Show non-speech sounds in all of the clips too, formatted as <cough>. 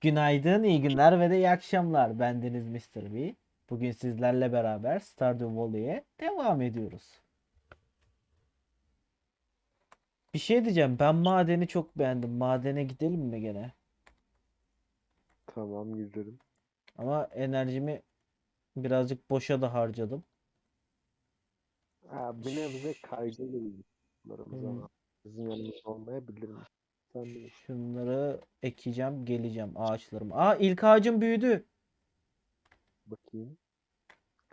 Günaydın, iyi günler ve de iyi akşamlar. Bendeniz Mr. B. Bugün sizlerle beraber Stardew Valley'e devam ediyoruz. Bir şey diyeceğim. Ben madeni çok beğendim. Madene gidelim mi gene? Tamam gidelim. Ama enerjimi birazcık boşa da harcadım. Ha, bir nebze kaygılı ilişkilerimiz Hmm. ama bizim yanımızda olmayabilir mi? Şunları ekeceğim, geleceğim ağaçlarım. Aa ilk ağacım büyüdü. bakayım.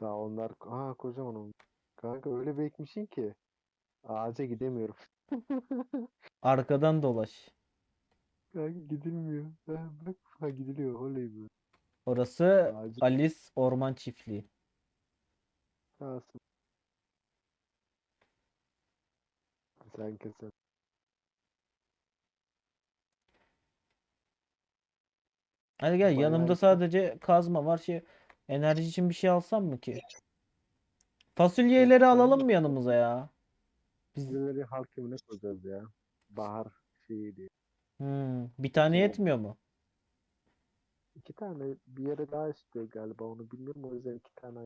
Daha onlar aa kocaman olmuş. Kanka öyle bir ekmişsin ki ağaca gidemiyorum. <laughs> Arkadan dolaş. Kanka gidilmiyor. Ha, bak ha gidiliyor oley be. Orası Ağacı Alice Orman Çiftliği. kalsın. Sen keser. Hadi gel Bayağı yanımda iyi. sadece kazma var şey enerji için bir şey alsam mı ki? Fasulyeleri alalım mı yanımıza ya? Biz Bizleri halk evine koyacağız ya. Bahar şeyi diye. Hmm, bir tane yetmiyor mu? İki tane bir yere daha istiyor galiba onu bilmiyorum o yüzden iki tane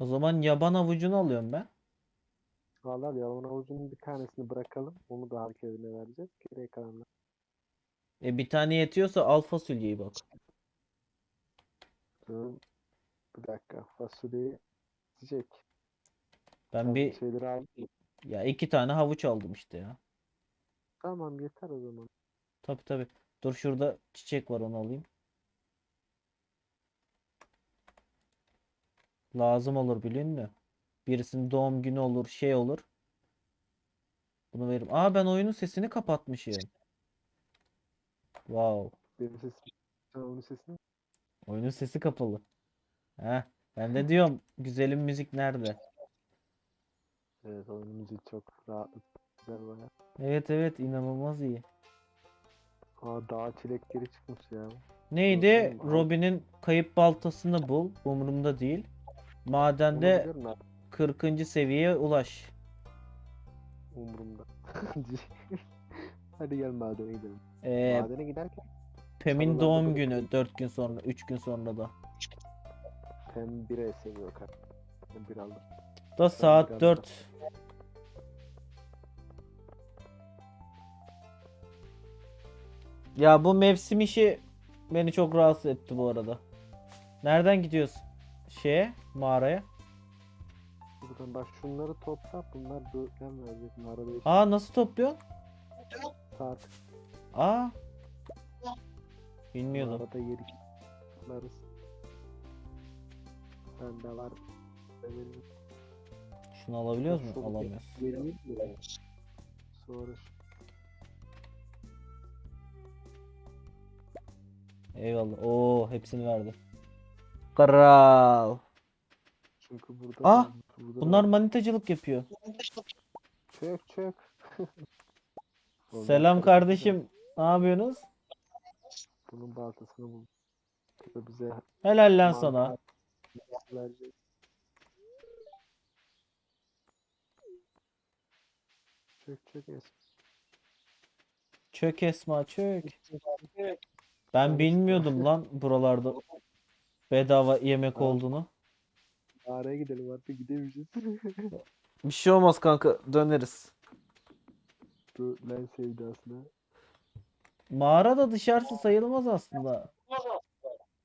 O zaman yaban avucunu alıyorum ben. Valla yalan avucunun bir tanesini bırakalım. Onu da halk evine vereceğiz. Geriye kalanlar. E bir tane yetiyorsa al fasulyeyi bak. Dur, Bir dakika. Fasulyeyi çiçek. Ben Sen bir şeyleri ya iki tane havuç aldım işte ya. Tamam yeter o zaman. Tabii tabii. Dur şurada çiçek var onu alayım. Lazım olur biliyor musun? Birisinin doğum günü olur, şey olur. Bunu veririm. Aa ben oyunun sesini kapatmışım. Wow. Benim sesim. Sen onun sesini. Oyunun sesi kapalı. Heh. Ben de diyorum güzelim müzik nerede? Evet oyunun müziği çok rahat. Güzel baya. Evet evet inanılmaz iyi. Aa dağ çilekleri çıkmış ya. Neydi? Robin'in kayıp baltasını bul. Umurumda değil. Madende biliyorum ben. 40. seviyeye ulaş. Umurumda. <laughs> Hadi gel madene gidelim. Ee, Madene giderken Pem'in doğum günü 4 gün sonra, 3 gün sonra da. Pem 1'e seviyor kanka. Pem 1 alır. Da saat biraz 4. Ya bu mevsim işi beni çok rahatsız etti bu arada. Nereden gidiyoruz? Şeye, mağaraya. Buradan bak şunları topla. Bunlar böğürtlen verecek. Mağarada Aa nasıl topluyorsun? Saat. Aa. Bilmiyordum. Mağarada yeri toplarız. Bende var. Benim Şunu alabiliyoruz mu? Alamıyoruz. mi? Sonra Eyvallah. Oo hepsini verdi. Kral. çünkü burada Ah, burada Bunlar manitacılık yapıyor. çök çök. <laughs> Selam kardeşim. Ne yapıyorsunuz? Bunun baltasını bul. Bu da bize Helal lan sana. verecek. Çök çök es. Çök Esma çök. Ben bilmiyordum lan buralarda bedava yemek olduğunu. Mağaraya gidelim artık gidemeyeceğiz. <laughs> Bir şey olmaz kanka döneriz. Bu len sevdasına. Mağara da dışarısı sayılmaz aslında.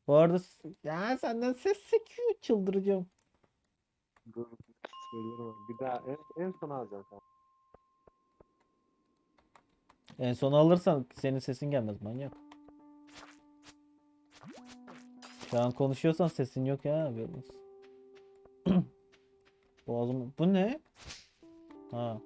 Bu arada ya senden ses sekiyor çıldıracağım. Dur söylüyorum bir daha en, en son alacağım. En son alırsan senin sesin gelmez manyak. Şu an konuşuyorsan sesin yok ya haberin olsun. <clears throat> Boğazım. Bu ne? Ha.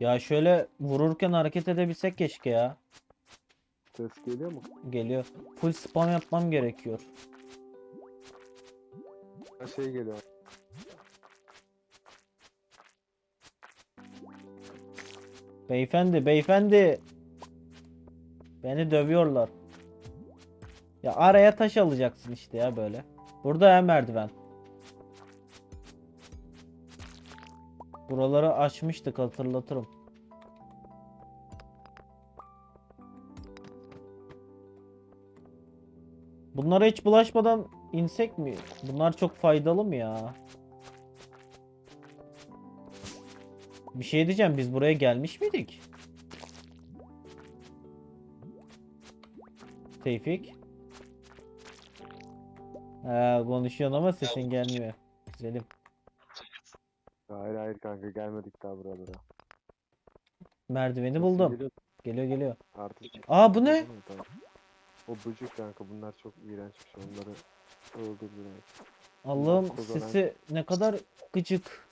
Ya şöyle vururken hareket edebilsek keşke ya. Ses geliyor mu? Geliyor. Full spam yapmam gerekiyor. Ha şey geliyor. Beyefendi, beyefendi. Beni dövüyorlar. Ya araya taş alacaksın işte ya böyle. Burada ya merdiven. Buraları açmıştık hatırlatırım. Bunlara hiç bulaşmadan insek mi? Bunlar çok faydalı mı ya? Bir şey diyeceğim biz buraya gelmiş miydik? Tevfik. Ha, konuşuyorsun ama sesin gelmiyor. Güzelim. Hayır hayır kanka gelmedik daha buralara. Merdiveni buldum. geliyor. Geliyor geliyor. Artık Aa bu ne? O böcek kanka bunlar çok iğrençmiş. Onları öldür biraz. Allah'ım kozanan- sesi ne kadar gıcık.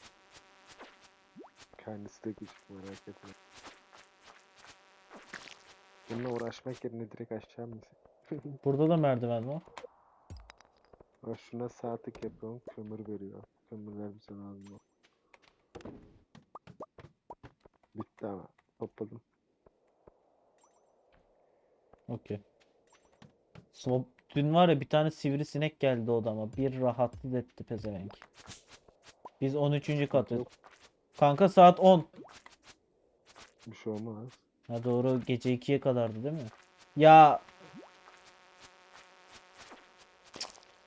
Kendisi de küçük merak etme. Bununla uğraşmak yerine direkt aşağı mısın? <laughs> Burada da merdiven var. Bak şuna sağ tık yapıyorum kömür veriyor. Kömürler bize lazım. Bitti ama. Topladım. Okey. So dün var ya bir tane sivrisinek geldi odama. Bir rahatsız etti pezevenk. Biz 13. katı. Yok. Kanka saat 10. Bir şey olmaz. Ha doğru gece 2'ye kadardı değil mi? Ya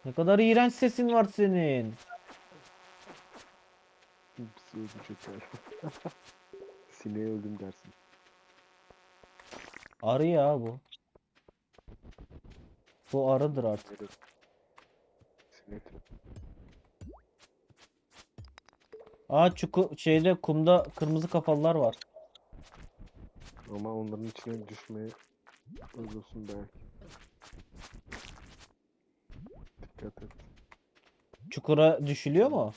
ne kadar iğrenç sesin var senin. Hepsi <laughs> ölecekler. Sineğe öldüm dersin. Arı ya bu. Bu arıdır artık. Öyle. Sinek. Aa çuku şeyde kumda kırmızı kafalılar var. Ama onların içine düşmeye ölürsün belki. Dikkat et. Çukura düşülüyor mu?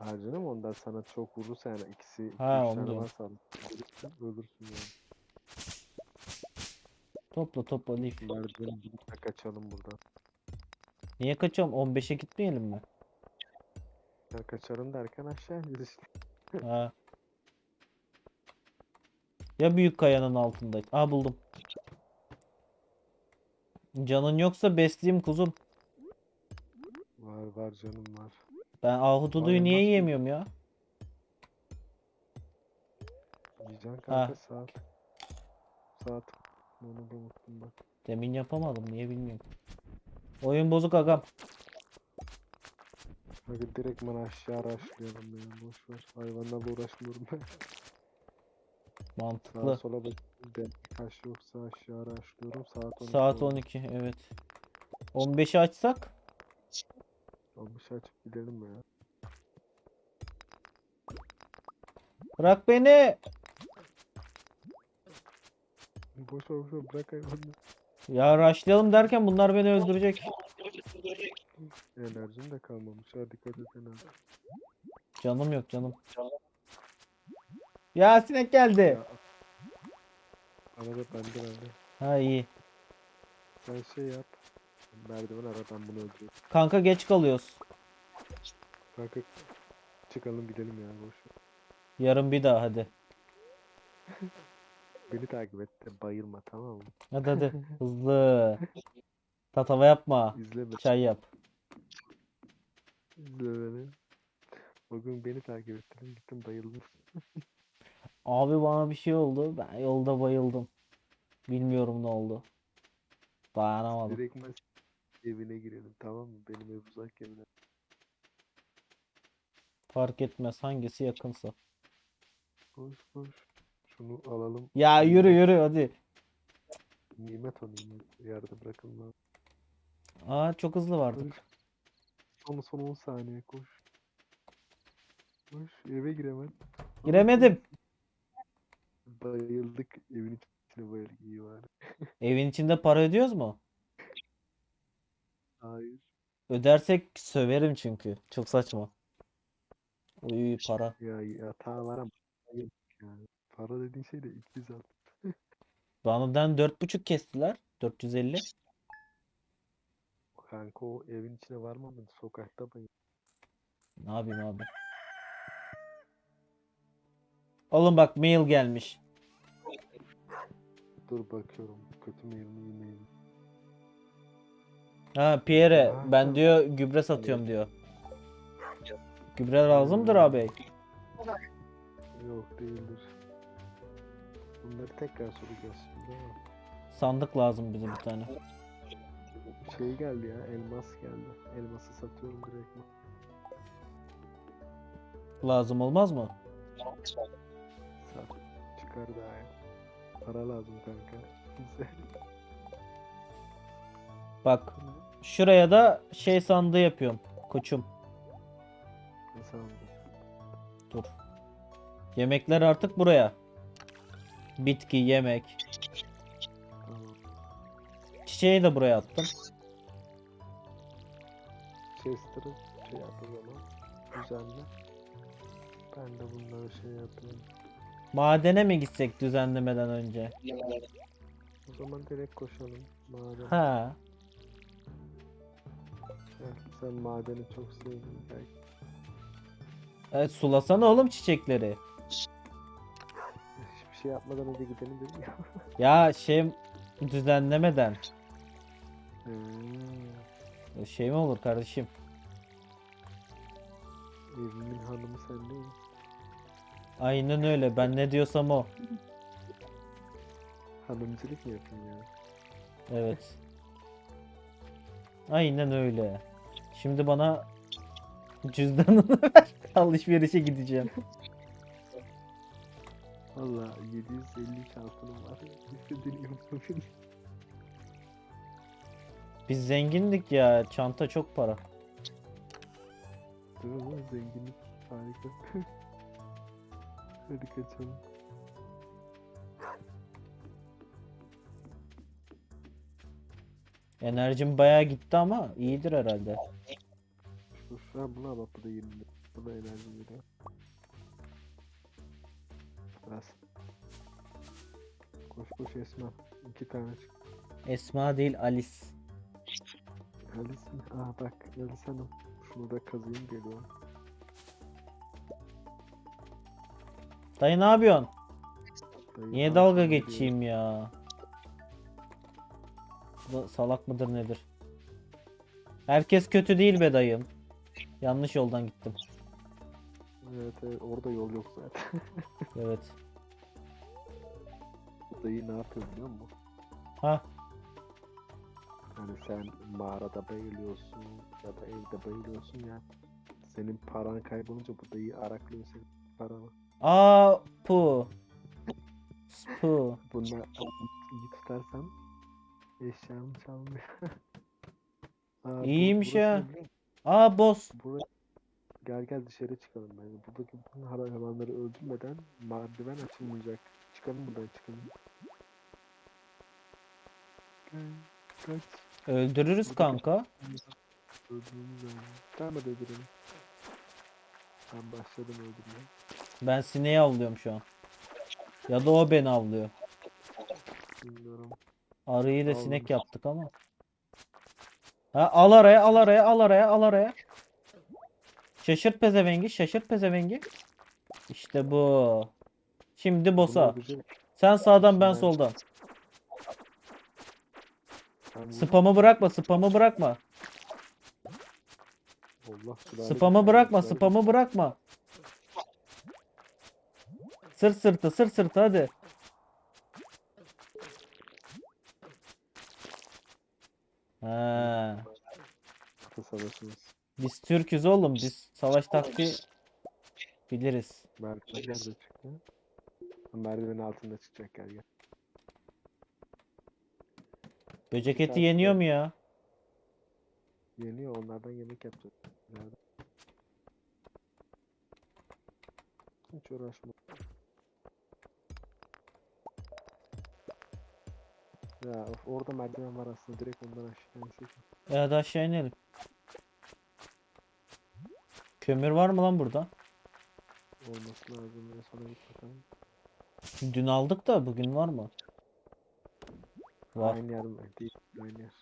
Harcanım ondan sana çok vurursa yani ikisi iki, Ha, üç tane varsa ölürsün yani. Topla topla. Merdiveni bulup da kaçalım buradan. Niye kaçıyorum? 15'e gitmeyelim mi? Ya kaçalım derken aşağı ineceğiz işte. <laughs> Ha. Ya büyük kayanın altında. Aa buldum. Canın yoksa besleyeyim kuzum. Var var canım var. Ben ahududuyu niye nasıl- yiyemiyorum ya? Yiyeceksin kanka saat. Saat. Onu da unuttum bak. Demin yapamadım niye bilmiyorum. Oyun bozuk agam. Hadi direkt bana aşağı araştıralım ya boş ver. Hayvanlarla uğraşmıyorum ben. Sağa Mantıklı. sola bakıyorum. Ben yoksa aşağı araştırıyorum. Saat 12 Saat oldu. 12 evet. 15'i açsak? Olmuş açıp gidelim ya. Bırak beni. Boş ver boş ver bırak hayvanları. Ya rushlayalım derken bunlar beni öldürecek. Enerjim de kalmamış. Hadi dikkat et enerji. Canım yok canım. Ya sinek geldi. Ya. Arada bende bende. Ha iyi. Sen şey yap. Merdiven ara ben bunu öldürüyorum. Kanka geç kalıyoruz. Kanka çıkalım gidelim ya boş ver. Yarın bir daha hadi. <laughs> Beni takip et de bayılma tamam mı? Hadi hadi. <laughs> Hızlı. Tatava yapma. İzle beni. Çay yap. İzle beni. Bugün beni takip ettin gittim bayıldım. <laughs> Abi bana bir şey oldu. Ben yolda bayıldım. Bilmiyorum ne oldu. Dayanamadım. Direkt evine girelim tamam mı? Benim ev uzak evine. Fark etmez hangisi yakınsa. Koş koş. Şunu alalım. Ya yürü yürü hadi. Nimet o nimet. Yerde bırakılmaz. Aa çok hızlı vardık. Koş. Son son 10 saniye koş. Koş eve gir hemen. Aa, Giremedim. Bayıldık evin içine bayıldık iyi var. <laughs> Evin içinde para ödüyoruz mu? Hayır. Ödersek söverim çünkü. Çok saçma. Uy para. Ya yatağı var ama yani. Para dediğin şey de 200 al. Banadan 4.5 kestiler. 450. Kanka o evin içine varmamadı sokakta bayıldık. Ne yapayım abi? Oğlum bak mail gelmiş. Dur bakıyorum kötü iyi mi iyi mi? Ha Pierre ben diyor gübre satıyorum diyor. Gübre lazımdır abi. Yok değildir. Bunları tekrar soracağız şimdi ama. Sandık lazım bize bir tane. Şey geldi ya elmas geldi. Elması satıyorum direkt. Lazım olmaz mı? Sat. Çıkar daha ya. Para lazım kanka. Bize. Bak şuraya da şey sandığı yapıyorum. Koçum. Ne? Dur. Yemekler artık buraya. Bitki, yemek. Çiçeği de buraya attım. Chester'ı şey yap o zaman. Düzenle. Ben de bunları şey yapayım. Madene mi gitsek düzenlemeden önce? O zaman direkt koşalım. Maden. Ha. Gel, Sen madeni çok sevdin belki. Evet, sulasana oğlum çiçekleri. Hiçbir şey yapmadan önce gidelim dedim ya. <laughs> Ya şey düzenlemeden. Hmm. Şey mi olur kardeşim? Evimin hanımı sen değil mi? Aynen öyle. Ben ne diyorsam o. Hanımcılık mı yapayım ya? Evet. Aynen öyle. Şimdi bana cüzdanını <laughs> ver. Alışverişe gideceğim. Valla 753 altınım var. İstediğini yapabilirim. Biz zengindik ya. Çanta çok para. Mi? lan? Zenginlik harika. <laughs> Hadi kaçalım. Enerjim bayağı gitti ama iyidir herhalde. Dur ha buna bak bu da 20. Bu da enerji veriyor. Bas. Koş koş Esma. İki tane çık. Esma değil Alice. Alice mi? Aa bak Alice Hanım. Şunu da kazıyım geliyor. Dayı ne yapıyorsun? Dayı Niye bak dalga şimdi geçeyim ya? Salak mıdır nedir? Herkes kötü değil be dayım. Yanlış yoldan gittim. Evet evet orada yol yok zaten. <laughs> Evet. Dayı ne yapıyor biliyor musun? Ha Hani sen mağarada bayılıyorsun ya da evde bayılıyorsun ya. Senin paran kaybolunca bu dayı araklıyor senin paranı. Aa pu. Spu. Bunlar iyi tutarsan eşyamı çalmıyor. <laughs> Aa, İyiymiş burası ya. Aa boss. Buraya gel gel dışarı çıkalım bence. Buradaki bütün hayvanları öldürmeden merdiven açılmayacak. Çıkalım buradan çıkalım. Gel, kaç. Öldürürüz Burada kanka. Öldürmemiz lazım. Tamam hadi öldürelim. Ben başladım öldürmeye. Ben sineği avlıyorum şu an. Ya da o beni avlıyor. Bilmiyorum. Arıyı da sinek yaptık ama. Ha, al araya al araya al araya al araya. Şaşırt pezevengi şaşırt pezevengi. İşte bu. Şimdi öldürecek. Sen sağdan ben soldan. Spamı bırakma spamı bırakma. Spamı bırakma spamı bırakma. Sırt sırtı sırt sırtı hadi. Savaşımız. Biz Türk'üz oğlum. Biz savaş taktiği biliriz. Merdivenler de çıktı. Merdivenin altında çıkacak gel gel. Böcek eti yeniyor mu ya? Yeniyor onlardan yemek yapacağız. Nerede? Hiç uğraşma. Ya of, orada merdiven var aslında direkt ondan aşağı insek. E hadi aşağı inelim. Kömür var mı lan burada? Olması lazım ya sonra git bakalım. Dün aldık da bugün var mı? Var. Aynı yer mi? Değil aynı yer.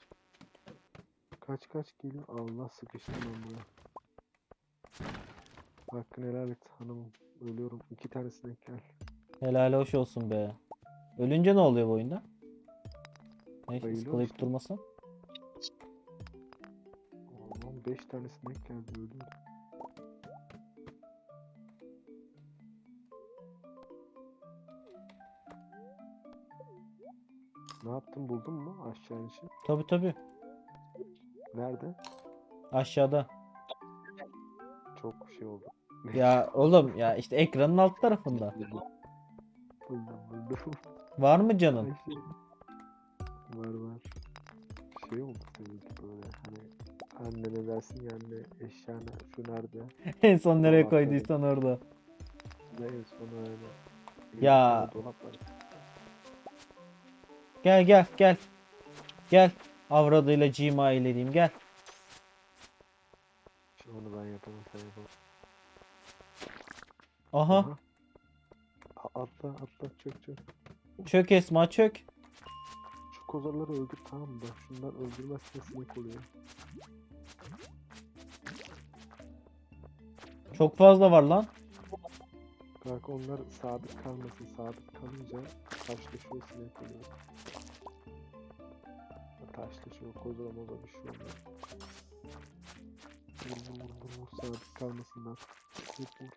Kaç kaç geliyor? Allah sıkıştım ben buraya. Hakkını helal et hanımım. Ölüyorum. İki tanesine gel. Helal hoş olsun be. Ölünce ne oluyor bu oyunda? Iskalayıp işte. durmasın. Oğlum 5 tane sinek geldi öldüm. Ne yaptın buldun mu aşağı inişi? Tabi tabi. Nerede? Aşağıda. Çok şey oldu. Ya oğlum ya işte ekranın alt tarafında. Buldum buldum. Var mı canın? Var var. Şey oldu seninki böyle hani annene dersin ya anne eşyanı şu nerede? <laughs> En son nereye Dolapta değil. koyduysan orada. Ne en son öyle. Ya. Dolap var. Gel gel gel. Gel. Avradıyla Gmail edeyim gel. Şimdi onu ben yapamam sen yapamam. Aha. Aha. A- Atla atla çök çök. Çök Esma çök. Şu kozalları öldür tamam mı? Şunlar öldürmezse sinek oluyor. Çok fazla var lan. Kanka onlar sabit kalmasın. Sabit kalınca taşlaşıyor sinek oluyor. Taşlaşıyor kozala moza bir şey oluyor. Vur vur vur vur sabit kalmasınlar. Vur vur.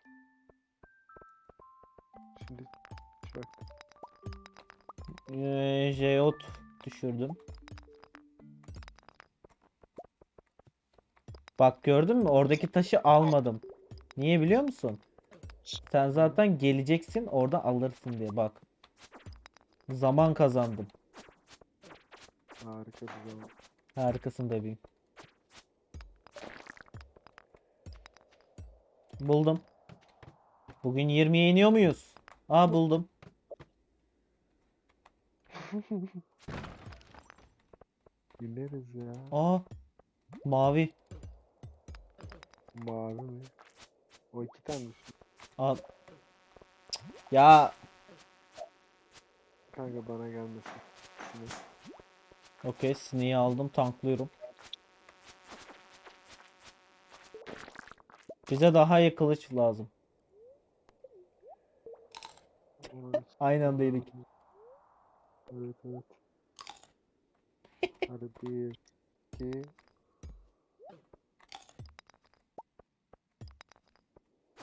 Şimdi bak Ee, Jeot düşürdüm. Bak gördün mü? Oradaki taşı almadım. Niye biliyor musun? Sen zaten geleceksin orada alırsın diye bak. Zaman kazandım. harika bir zaman. Harikasın bebeğim. Buldum. Bugün 20'ye iniyor muyuz? Aa buldum. Bineriz ya. Aa mavi. Mavi mi? O iki tane. Aa. Ya Kanka bana gelmesin. Okey sineği aldım tanklıyorum. Bize daha iyi kılıç lazım. Aynı anda yedik. Evet evet. Hadi bir, iki.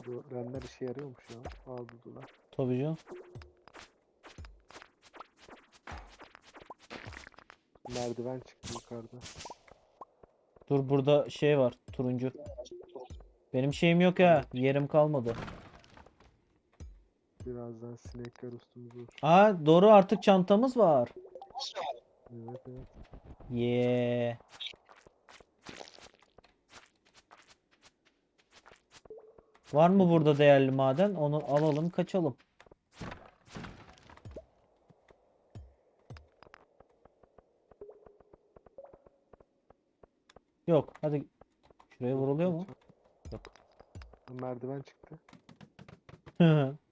Bu render işe yarıyormuş ya. Al buldular. Tabii canım. Merdiven çıktı yukarıda. Dur burada şey var turuncu. Benim şeyim yok ya. Yerim kalmadı. Birazdan sinekler üstümüze uçuyor. Aa doğru artık çantamız var. Evet evet. Yeah. Var mı burada değerli maden? Onu alalım kaçalım. Yok hadi. Şuraya vuruluyor mu? Yok. Merdiven çıktı. <laughs>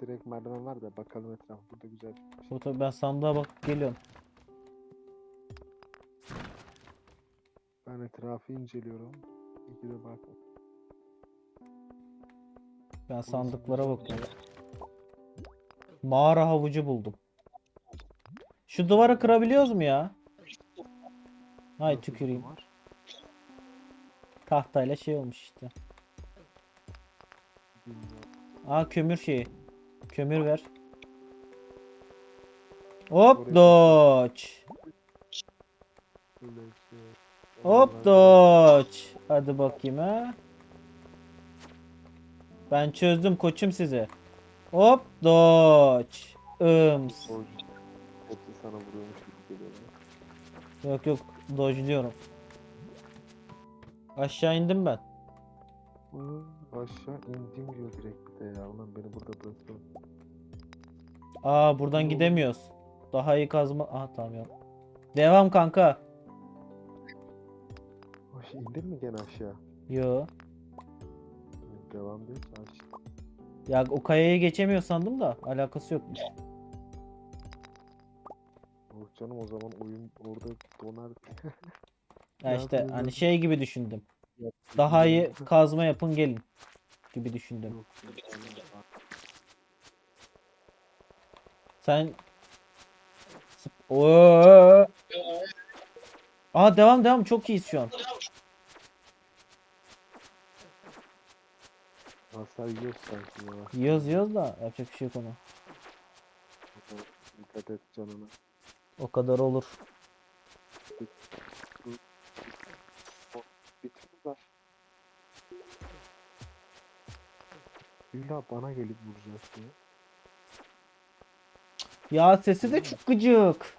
Direkt merdiven var da bakalım etraf. Burada güzel. Bu tabii ben sandığa bak geliyorum. Ben etrafı inceliyorum. İki de bak. Ben sandıklara bakıyorum. Mağara havucu buldum. Şu duvarı kırabiliyoruz mu ya? Hay tüküreyim. Tahtayla şey olmuş işte. Aa kömür şeyi. Kömür ver. Hop şey. Hop dodge. Hadi bakayım ha. Ben çözdüm koçum sizi. Hop dodge. Ims. Hepsi sana vuruyormuş gibi geliyor. Yok yok dodge'luyorum. Aşağı indim ben. Hı, Aşağı indim diyor direkt de ya. Ulan beni burada bırakıyor. Aa buradan gidemiyoruz. Daha iyi kazma. Aha tamam yok. Devam kanka. Aşağı indin mi gene aşağı? Yo. Devam ki aşağı. Ya o kayayı geçemiyor sandım da alakası yokmuş. Yok canım o zaman oyun orada donar. <laughs> Ya işte hani şey gibi düşündüm. Daha iyi <laughs> kazma yapın gelin gibi düşündüm. Sen Oo. Aa devam devam çok iyiyiz şu an. Hasar yiyoruz sanki ya. Yiyoruz yiyoruz da yapacak bir şey yok ona. Dikkat et canına. O kadar olur. Bitmiyorlar. İlla bana gelip vuracak diye. Ya sesi de çok gıcık.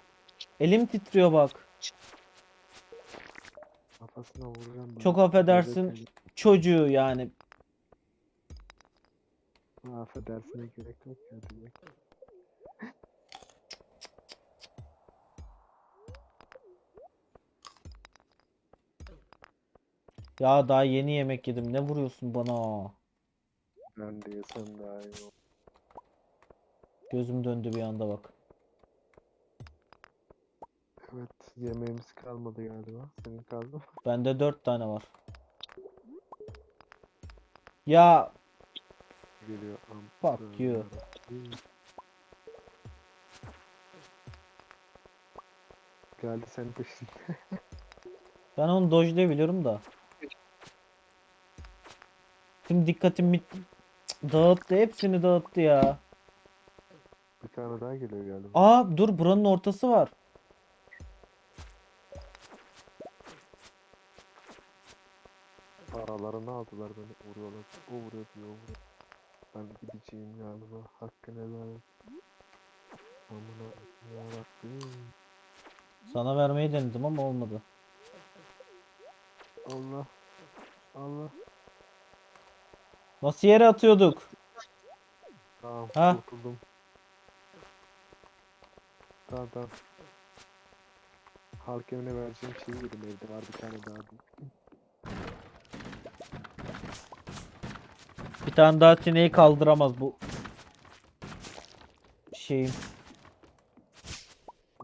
Elim titriyor bak. Kafasına vuracağım. Çok affedersin. Çocuğu yani. Affedersine gerek yok ya. Ya daha yeni yemek yedim. Ne vuruyorsun bana? Ben de yesem daha iyi olur. Gözüm döndü bir anda bak. Evet yemeğimiz kalmadı galiba. Senin kaldı mı? <laughs> Bende dört tane var. Ya Geliyor. Fuck you. Geldi senin peşinde. <laughs> ben onu dojlayabiliyorum da. Tüm dikkatim dağıttı. Hepsini dağıttı ya. Bir tane daha geliyor galiba. Aa dur buranın ortası var. Aralarını aldılar beni. Vuruyorlar. O vuruyor diyor. O vuruyor. Ben gideceğim galiba. Hakkını helal et. Amına yarabbim. Sana vermeyi denedim ama olmadı. Allah. Allah. Nasıl yere atıyorduk? Tamam Ha? kurtuldum. Tamam tamam. Halk evine vereceğim şeyi yedim evde var bir tane daha. Bir tane daha sineği kaldıramaz bu şeyim.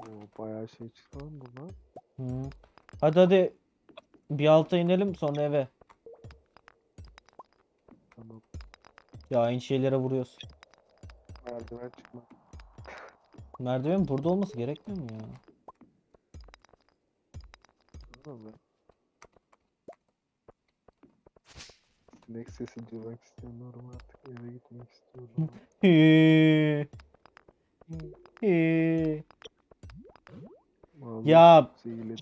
Oo bayağı şey çıktı lan bunlar. Hı. Hadi hadi bir alta inelim sonra eve. Tamam. Ya aynı şeylere vuruyoruz. Merdiven çıkma. Merdiven burada olması gerekmiyor mu ya? Sinek sesi duymak istemiyorum artık eve gitmek istiyorum. <laughs> Vallahi Ya Zehirli.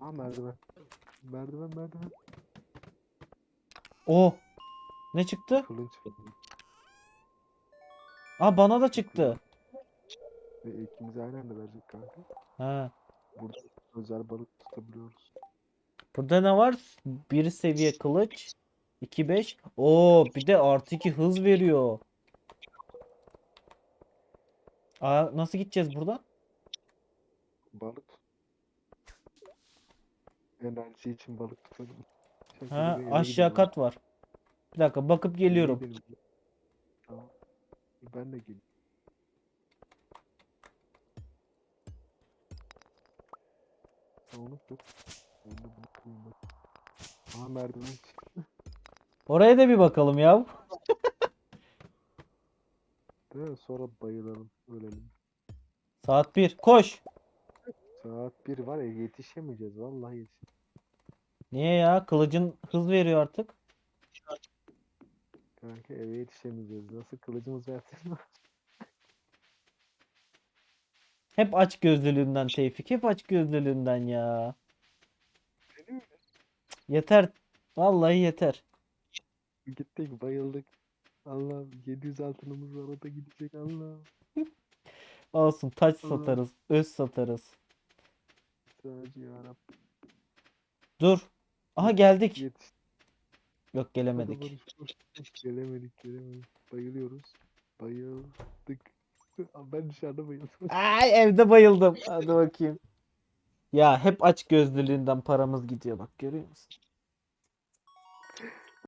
Aa merdiven. Merdiven merdiven. o ne çıktı? Kılıç var. Aa bana da çıktı. Ve ikimiz aynı anda verecek kanka. Ha. Burada özel balık tutabiliyoruz. Burada ne var? Bir seviye kılıç. 2 5. Oo bir de artı 2 hız veriyor. Aa nasıl gideceğiz buradan? Balık. Enerji için balık tutalım. Ha aşağı kat var. Bir dakika bakıp geliyorum. Ben de geleyim. Onu. Aa merdiven çıktı. Oraya da bir bakalım ya. Değil? Sonra bayılalım. Ölelim. Saat 1. Koş. Saat 1 var ya yetişemeyeceğiz. Vallahi yetiş. Niye ya? Kılıcın hız veriyor artık. Kanka eve yetişemeyeceğiz. Nasıl kılıcımız versin? <laughs> Hep aç gözlülüğünden Tevfik. Hep aç gözlülüğünden ya. Yeter. Vallahi yeter. Gittik bayıldık. Allah 700 altınımız var o da gidecek Allah. <laughs> Olsun taç Allah. satarız. Öz satarız. Sadece yarabbim. Dur. Aha geldik. Yetiş. Yok gelemedik. Gelemedik gelemedik. Bayılıyoruz. Bayıldık. <laughs> Ben dışarıda bayıldım. <laughs> Ay evde bayıldım. Hadi bakayım. Ya hep aç gözlülüğünden paramız gidiyor bak görüyor musun?